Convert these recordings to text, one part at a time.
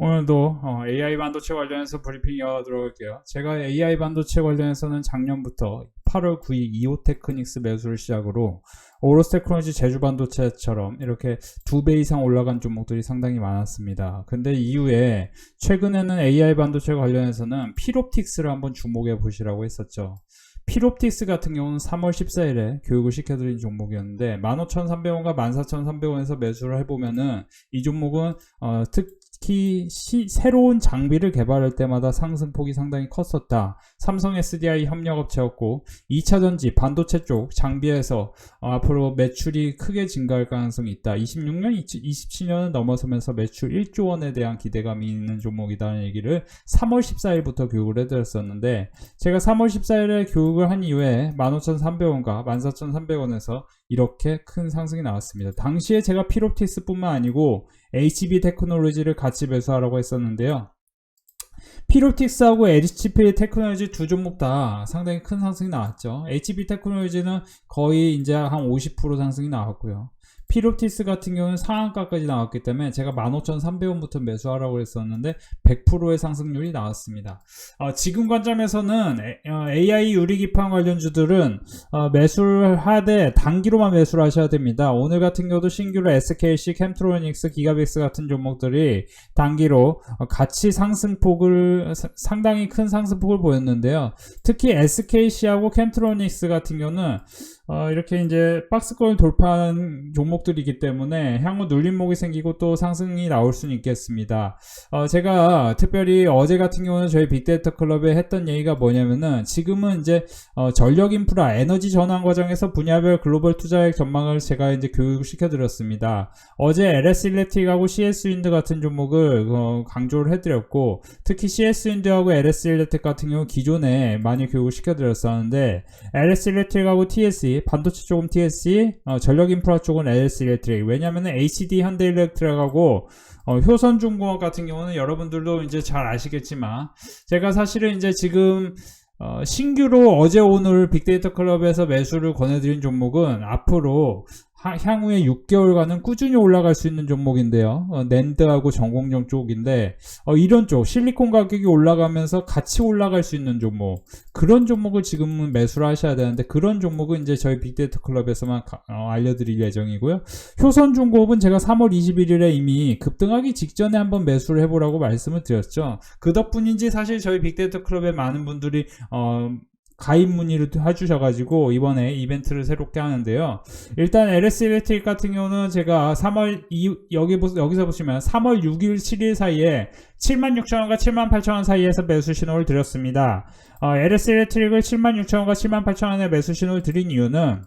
오늘도 어, AI 반도체 관련해서 브리핑 이어 들어갈게요. 제가 AI 반도체 관련해서는 작년부터 8월 9일 이오테크닉스 매수를 시작으로 오로스 테크놀로지 제주 반도체처럼 이렇게 두 배 이상 올라간 종목들이 상당히 많았습니다. 근데 이후에 최근에는 AI 반도체 관련해서는 필옵틱스를 한번 주목해 보시라고 했었죠. 필옵틱스 같은 경우는 3월 14일에 교육을 시켜드린 종목이었는데 15,300원과 14,300원에서 매수를 해보면은 이 종목은 어, 특 히 시- 새로운 장비를 개발할 때마다 상승폭이 상당히 컸었다. 삼성 SDI 협력업체였고 2차 전지 반도체 쪽 장비에서 어, 앞으로 매출이 크게 증가할 가능성이 있다. 26년, 27년은 넘어서면서 매출 1조 원에 대한 기대감이 있는 종목이다는 얘기를 3월 14일부터 교육을 해드렸었는데 제가 3월 14일에 교육을 한 이후에 15,300원과 14,300원에서 이렇게 큰 상승이 나왔습니다. 당시에 제가 피롭티스뿐만 아니고 HB 테크놀로지를 같이 매수하라고 했었는데요. 피롭틱스하고 HB 테크놀로지 두 종목 다 상당히 큰 상승이 나왔죠. HB 테크놀로지는 거의 이제 한 50% 상승이 나왔고요. 피롭틱스 같은 경우는 상한가까지 나왔기 때문에 제가 15,300원부터 매수하라고 했었는데 100%의 상승률이 나왔습니다. 어, 지금 관점에서는 AI 유리 기판 관련주들은 어, 매수를 하되 단기로만 매수를 하셔야 됩니다. 오늘 같은 경우도 신규로 SKC, 캠트로닉스, 기가빅스 같은 종목들이 단기로 어, 같이 상승폭을 사- 상당히 큰 상승폭을 보였는데요. 특히 SKC하고 캠트로닉스 같은 경우는 어, 이렇게 이제 박스권을 돌파한 종목들이기 때문에 향후 눌림목이 생기고 또 상승이 나올 수는 있겠습니다. 어, 제가 특별히 어제 같은 경우는 저희 빅데이터 클럽에 했던 얘기가 뭐냐면은 지금은 이제 어, 전력 인프라 에너지 전환 과정에서 분야별 글로벌 투자액 전망을 제가 이제 교육을 시켜 드렸습니다. 어제 LS 일렉트릭하고 CS 윈드 같은 종목을 어, 강조를 해드렸고 특히 CS 윈드하고 LS 일렉트릭 같은 경우 기존에 많이 교육을 시켜 드렸었는데 LS 일렉트릭하고 TSE 반도체 쪽은 TSE 어, 전력 인프라 쪽은 LS 일렉트릭 왜냐면은 HD 현대 일렉트릭하고 어, 효선중공업 같은 경우는 여러분들도 이제 잘 아시겠지만 제가 사실은 이제 지금 어, 신규로 어제 오늘 빅데이터 클럽에서 매수를 권해드린 종목은 앞으로 하- 향후에 6개월간은 꾸준히 올라갈 수 있는 종목인데요. 어, 낸드하고 전공정 쪽인데 어, 이런 쪽 실리콘 가격이 올라가면서 같이 올라갈 수 있는 종목 그런 종목을 지금은 매수를 하셔야 되는데 그런 종목은 이제 저희 빅데이터 클럽에서만 가- 어, 알려드릴 예정이고요. 효선중공업은 제가 3월 21일에 이미 급등하기 직전에 한번 매수를 해보라고 말씀을 드렸죠. 그 덕분인지 사실 저희 빅데이터 클럽에 많은 분들이 어, 가입 문의를 해주셔가지고 이번에 이벤트를 새롭게 하는데요. 일단 LS 일렉트릭 같은 경우는 제가 3월 이 여기 보, 여기서 보시면 3월 6일 7일 사이에 76,000원과 78,000원 사이에서 매수 신호를 드렸습니다. 어, LS 일렉트릭을 76,000원과 78,000원에 매수 신호를 드린 이유는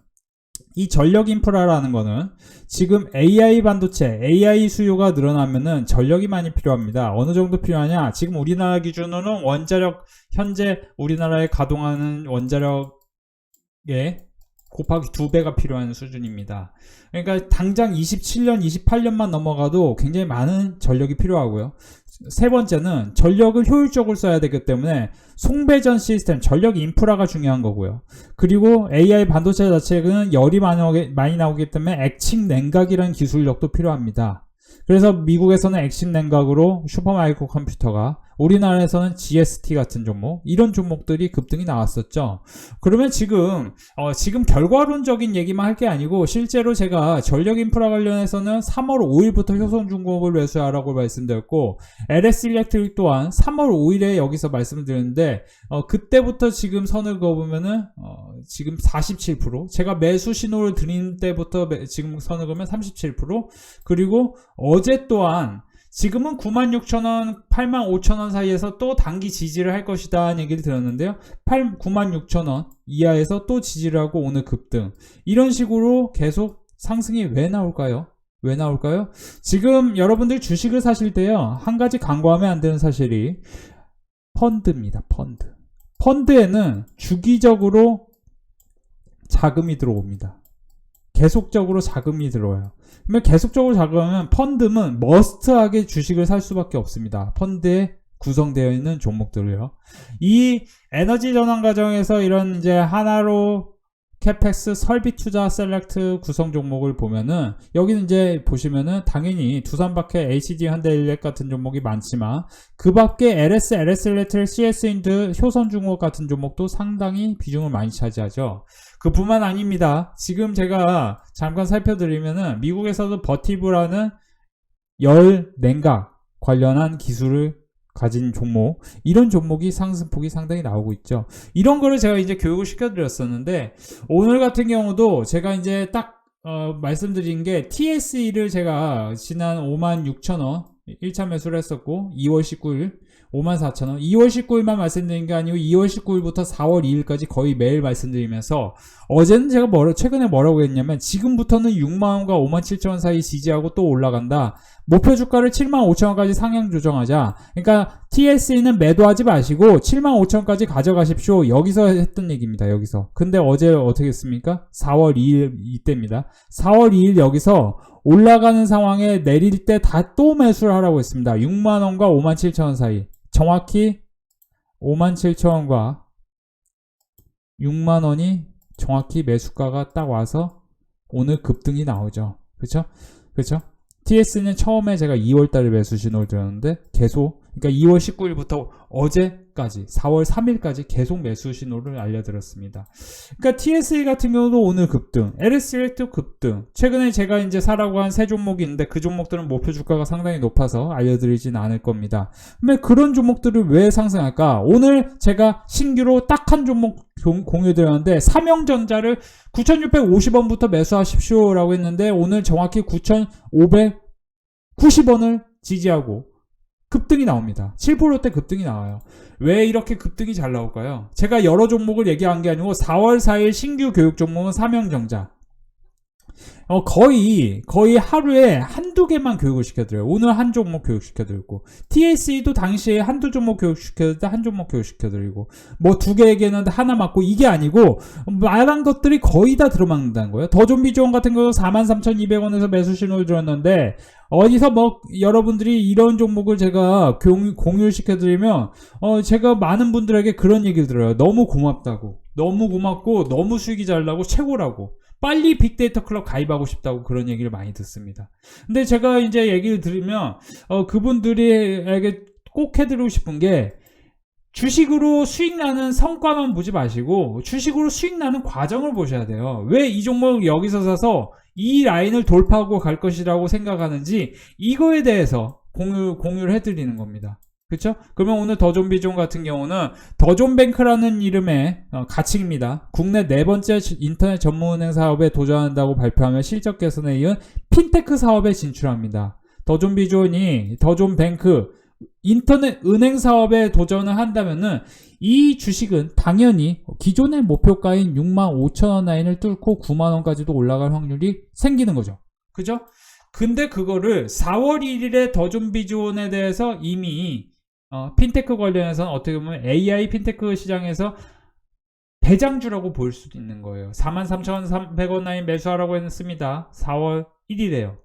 이 전력 인프라라는 거는 지금 AI 반도체, AI 수요가 늘어나면은 전력이 많이 필요합니다. 어느 정도 필요하냐? 지금 우리나라 기준으로는 원자력, 현재 우리나라에 가동하는 원자력의 곱하기 두 배가 필요한 수준입니다. 그러니까 당장 27년, 28년만 넘어가도 굉장히 많은 전력이 필요하고요. 세 번째는 전력을 효율적으로 써야 되기 때문에 송배전 시스템, 전력 인프라가 중요한 거고요. 그리고 AI 반도체 자체는 열이 많이, 나오기, 때문에 액침 냉각이라는 기술력도 필요합니다. 그래서 미국에서는 액침 냉각으로 슈퍼마이크로 컴퓨터가 우리나라에서는 GST 같은 종목 이런 종목들이 급등이 나왔었죠. 그러면 지금 어, 지금 결과론적인 얘기만 할 게 아니고 실제로 제가 전력 인프라 관련해서는 3월 5일부터 효성중공업을 매수하라고 말씀드렸고 LS 일렉트릭 또한 3월 5일에 여기서 말씀을 드렸는데 어, 그때부터 지금 선을 그어보면은 어, 지금 47% 제가 매수 신호를 드린 때부터 매- 지금 선을 그으면 37% 그리고 어제 또한 지금은 96,000원, 85,000원 사이에서 또 단기 지지를 할 것이다 얘기를 들었는데요. 8, 96,000원 이하에서 또 지지를 하고 오늘 급등. 이런 식으로 계속 상승이 왜 나올까요? 왜 나올까요? 지금 여러분들 주식을 사실 때요. 한 가지 간과하면 안 되는 사실이 펀드입니다. 펀드. 펀드에는 주기적으로 자금이 들어옵니다. 계속적으로 자금이 들어와요. 그러면 계속적으로 자금하면 펀드는 머스트하게 주식을 살 수밖에 없습니다. 펀드에 구성되어 있는 종목들을요. 이 에너지 전환 과정에서 이런 이제 하나로 캐펙스 설비 투자 셀렉트 구성 종목을 보면은 여기는 이제 보시면은 당연히 두산박해 HD 현대일렉 같은 종목이 많지만 그 밖에 LS, LS 일렉트릭, CS 인드, 효선중공업 같은 종목도 상당히 비중을 많이 차지하죠. 그뿐만 아닙니다. 지금 제가 잠깐 살펴드리면은 미국에서도 버티브라는 열 냉각 관련한 기술을 가진 종목 이런 종목이 상승폭이 상당히 나오고 있죠. 이런 거를 제가 이제 교육을 시켜드렸었는데 오늘 같은 경우도 제가 이제 딱 어, 말씀드린 게 TSE를 제가 지난 5만 6천 원 1차 매수를 했었고 2월 19일 5만 4천 원. 2월 19일만 말씀드린 게 아니고 2월 19일부터 4월 2일까지 거의 매일 말씀드리면서 어제는 제가 뭐라, 최근에 뭐라고 했냐면 지금부터는 6만원과 5만 7천원 사이 지지하고 또 올라간다. 목표 주가를 7만 5천원까지 상향 조정하자. 그러니까 TSE는 매도하지 마시고 7만 5천원까지 가져가십시오. 여기서 했던 얘기입니다 여기서. 근데 어제 어떻게 했습니까? 4월 2일 이때입니다. 4월 2일 여기서 올라가는 상황에 내릴 때 다 또 매수를 하라고 했습니다. 6만원과 5만 7천원 사이 정확히 5만 7천원과 6만원이 정확히 매수가가 딱 와서 오늘 급등이 나오죠. 그쵸? 그쵸? TS는 처음에 제가 2월달에 매수 신호를 드렸는데 계속 그러니까 2월 19일부터 어제까지 4월 3일까지 계속 매수 신호를 알려드렸습니다. 그러니까 TSE 같은 경우도 오늘 급등, LSL도 급등. 최근에 제가 이제 사라고 한 세 종목이 있는데 그 종목들은 목표 주가가 상당히 높아서 알려드리진 않을 겁니다. 근데 그런 종목들을 왜 상승할까? 오늘 제가 신규로 딱 한 종목 공- 공유드렸는데 삼형전자를 9,650원부터 매수하십시오라고 했는데 오늘 정확히 9,590원을 지지하고 급등이 나옵니다. 7%대 급등이 나와요. 왜 이렇게 급등이 잘 나올까요? 제가 여러 종목을 얘기한 게 아니고 4월 4일 신규 교육 종목은 삼형전자. 어, 거의, 거의 하루에 한두 개만 교육을 시켜드려요. 오늘 한 종목 교육시켜드리고. TSE도 당시에 한두 종목 교육시켜드릴 때 한 종목 교육시켜드리고. 뭐 두개 얘기했는데 하나 맞고 이게 아니고, 말한 것들이 거의 다 들어맞는다는 거예요. 더 좀비 지원 같은 거 43,200원에서 매수 신호를 들었는데, 어디서 뭐, 여러분들이 이런 종목을 제가 공유, 시켜드리면, 어, 제가 많은 분들에게 그런 얘기를 들어요. 너무 고맙다고. 너무 고맙고, 너무 수익이 잘 나고, 최고라고. 빨리 빅데이터 클럽 가입하고 싶다고 그런 얘기를 많이 듣습니다. 근데 제가 이제 얘기를 들으면, 어, 그분들에게 꼭 해드리고 싶은 게, 주식으로 수익 나는 성과만 보지 마시고, 주식으로 수익 나는 과정을 보셔야 돼요. 왜 이 종목 여기서 사서 이 라인을 돌파하고 갈 것이라고 생각하는지, 이거에 대해서 공유, 공유를 해드리는 겁니다. 그쵸? 그러면 오늘 더존비존 같은 경우는 더존뱅크라는 이름의 어, 가칭입니다. 국내 네 번째 지- 인터넷 전문은행 사업에 도전한다고 발표하며 실적 개선에 이은 핀테크 사업에 진출합니다. 더존비존이 더존뱅크 인터넷 은행 사업에 도전을 한다면은 이 주식은 당연히 기존의 목표가인 6만 5천 원 라인을 뚫고 9만 원까지도 올라갈 확률이 생기는 거죠. 그죠? 근데 그거를 4월 1일에 더존비존에 대해서 이미 어, 핀테크 관련해서는 어떻게 보면 AI 핀테크 시장에서 대장주라고 볼 수도 있는 거예요. 43,300원 라인 매수하라고 했습니다. 4월 1일에요.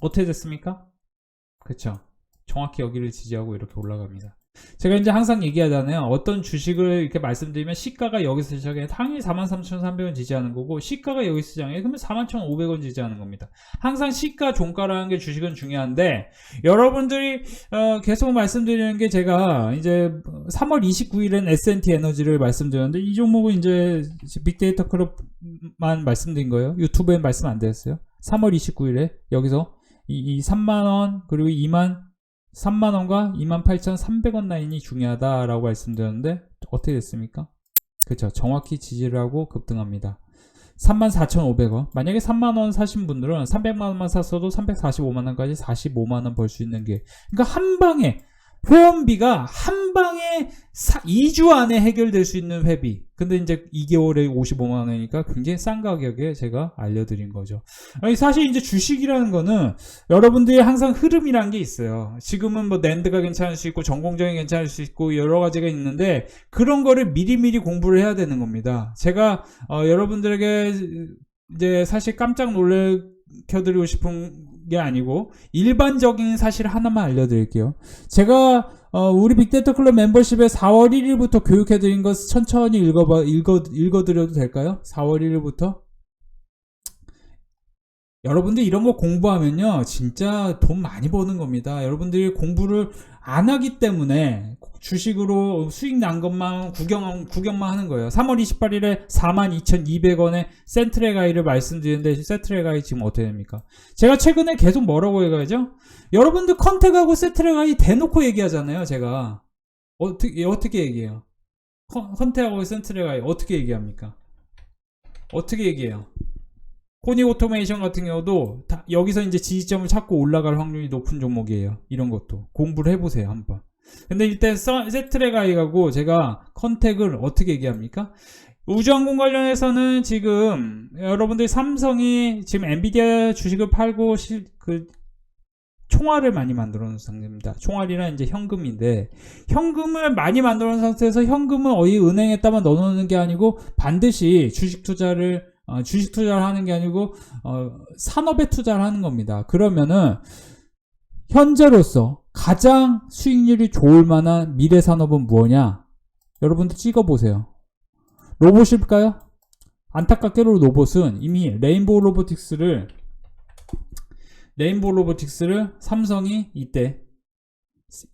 어떻게 됐습니까? 그쵸. 정확히 여기를 지지하고 이렇게 올라갑니다. 제가 이제 항상 얘기하잖아요. 어떤 주식을 이렇게 말씀드리면 시가가 여기서 시작해 당연히 43,300원 지지하는 거고 시가가 여기서 시작해 그러면 41,500원 지지하는 겁니다. 항상 시가 종가라는 게 주식은 중요한데 여러분들이 어, 계속 말씀드리는 게 제가 이제 3월 29일엔 S&T 에너지를 말씀드렸는데 이 종목은 이제 빅데이터 클럽만 말씀드린 거예요. 유튜브엔 말씀 안 드렸어요. 3월 29일에 여기서 이, 이 3만원 그리고 2만 3만원과 28,300원 라인이 중요하다라고 말씀드렸는데 어떻게 됐습니까? 그쵸 정확히 지지를 하고 급등합니다. 34,500원. 만약에 3만원 사신 분들은 300만원만 샀어도 345만원까지 45만원 벌 수 있는 게. 그러니까 한 방에 회원비가 한 방에 2주 안에 해결될 수 있는 회비. 근데 이제 2개월에 55만 원이니까 굉장히 싼 가격에 제가 알려드린 거죠. 사실 이제 주식이라는 거는 여러분들이 항상 흐름이란 게 있어요. 지금은 뭐 랜드가 괜찮을 수 있고 전공정이 괜찮을 수 있고 여러 가지가 있는데 그런 거를 미리미리 공부를 해야 되는 겁니다. 제가 어, 여러분들에게 이제 사실 깜짝 놀래켜드리고 싶은 게 아니고 일반적인 사실 하나만 알려드릴게요. 제가 어, 우리 빅데이터 클럽 멤버십에 4월 1일부터 교육해드린 것 천천히 읽어봐, 읽어, 읽어드려도 될까요? 4월 1일부터? 여러분들 이런 거 공부하면요, 진짜 돈 많이 버는 겁니다. 여러분들이 공부를 안 하기 때문에 주식으로 수익 난 것만 구경, 구경만 하는 거예요. 3월 28일에 42,200원에 센트레 가이를 말씀드리는데, 센트레 가이 지금 어떻게 됩니까? 제가 최근에 계속 뭐라고 해가죠? 여러분들 컨택하고 세트레 가이 대놓고 얘기하잖아요, 제가. 어떻게, 어떻게 얘기해요? 컨- 컨택하고 센트레 가이 어떻게 얘기합니까? 어떻게 얘기해요? 코니 오토메이션 같은 경우도 다- 여기서 이제 지지점을 찾고 올라갈 확률이 높은 종목이에요. 이런 것도. 공부를 해보세요, 한번. 근데 일단 서- 세트레가이하고 제가 컨택을 어떻게 얘기합니까? 우주항공 관련해서는 지금 여러분들 삼성이 지금 엔비디아 주식을 팔고 실, 그 총알을 많이 만들어 놓은 상태입니다. 총알이란 이제 현금인데 현금을 많이 만들어 놓은 상태에서 현금을 어디 은행에다만 넣어 놓는 게 아니고 반드시 주식 투자를 어, 주식 투자를 하는 게 아니고 어, 산업에 투자를 하는 겁니다. 그러면은 현재로서 가장 수익률이 좋을 만한 미래 산업은 무엇냐? 여러분들 찍어 보세요. 로봇일까요? 안타깝게도 로봇은 이미 레인보우 로보틱스를 레인보우 로보틱스를 삼성이 이때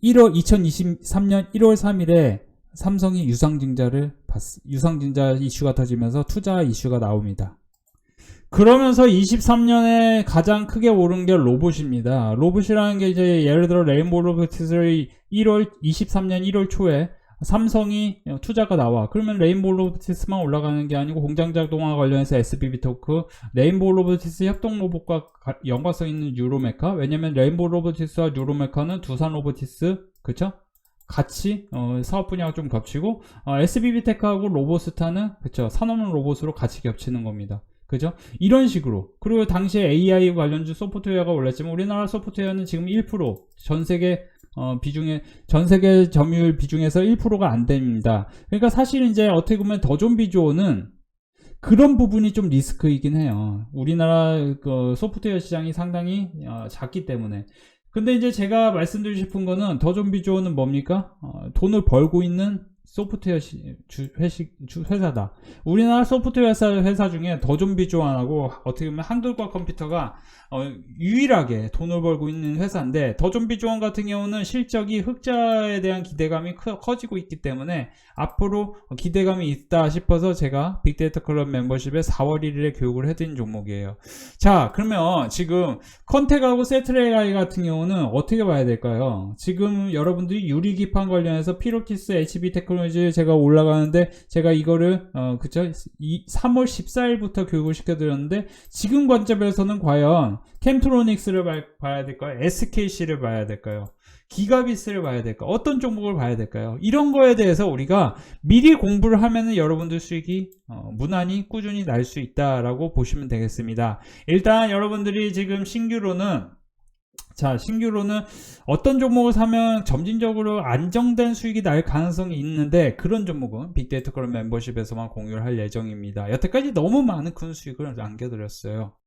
1월 2023년 1월 3일에 삼성이 유상증자를 받, 유상증자 이슈가 터지면서 투자 이슈가 나옵니다. 그러면서 23년에 가장 크게 오른 게 로봇입니다. 로봇이라는 게 이제 예를 들어 레인보우 로보틱스를 1월 23년 1월 초에 삼성이 투자가 나와. 그러면 레인보우 로보틱스만 올라가는 게 아니고 공장 자동화 관련해서 SBB 토크, 레인보우 로보틱스 협동 로봇과 가- 연관성 있는 유로메카. 왜냐면 레인보우 로보틱스와 유로메카는 두산 로보틱스, 그쵸? 같이 어, 사업 분야가 좀 겹치고 어, SBB 테크하고 로보스타는 그쵸 산업용 로봇으로 같이 겹치는 겁니다. 그죠? 이런 식으로. 그리고 당시에 AI 관련주 소프트웨어가 올랐지만 우리나라 소프트웨어는 지금 1%전 세계 어, 비중에 전 세계 점유율 비중에서 1%가 안 됩니다. 그러니까 사실 이제 어떻게 보면 더 좀비 조어는 그런 부분이 좀 리스크이긴 해요. 우리나라 그 소프트웨어 시장이 상당히 어, 작기 때문에. 근데 이제 제가 말씀드리고 싶은 거는 더 좀비 조어는 뭡니까? 어, 돈을 벌고 있는 소프트웨어 시, 주, 회식, 주, 회사다. 우리나라 소프트웨어 회사, 중에 더 좀비 조안하고 어떻게 보면 한글과 컴퓨터가 어, 유일하게 돈을 벌고 있는 회사인데 더 좀비 조안 같은 경우는 실적이 흑자에 대한 기대감이 커, 커지고 있기 때문에 앞으로 기대감이 있다 싶어서 제가 빅데이터 클럽 멤버십에 4월 1일에 교육을 해드린 종목이에요. 자 그러면 지금 컨택하고 세트레가이 같은 경우는 어떻게 봐야 될까요? 지금 여러분들이 유리기판 관련해서 피로티스 HB 테크놀 로지 제가 올라가는데 제가 이거를 어 그쵸 이 3월 14일부터 교육을 시켜드렸는데 지금 관점에서는 과연 캠트로닉스를 봐- 봐야 될까요? SKC를 봐야 될까요? 기가비스를 봐야 될까? 어떤 종목을 봐야 될까요? 이런 거에 대해서 우리가 미리 공부를 하면은 여러분들 수익이 어, 무난히 꾸준히 날 수 있다라고 보시면 되겠습니다. 일단 여러분들이 지금 신규로는 자, 신규로는 어떤 종목을 사면 점진적으로 안정된 수익이 날 가능성이 있는데 그런 종목은 빅데이터 클럽 멤버십에서만 공유를 할 예정입니다. 여태까지 너무 많은 큰 수익을 안겨드렸어요.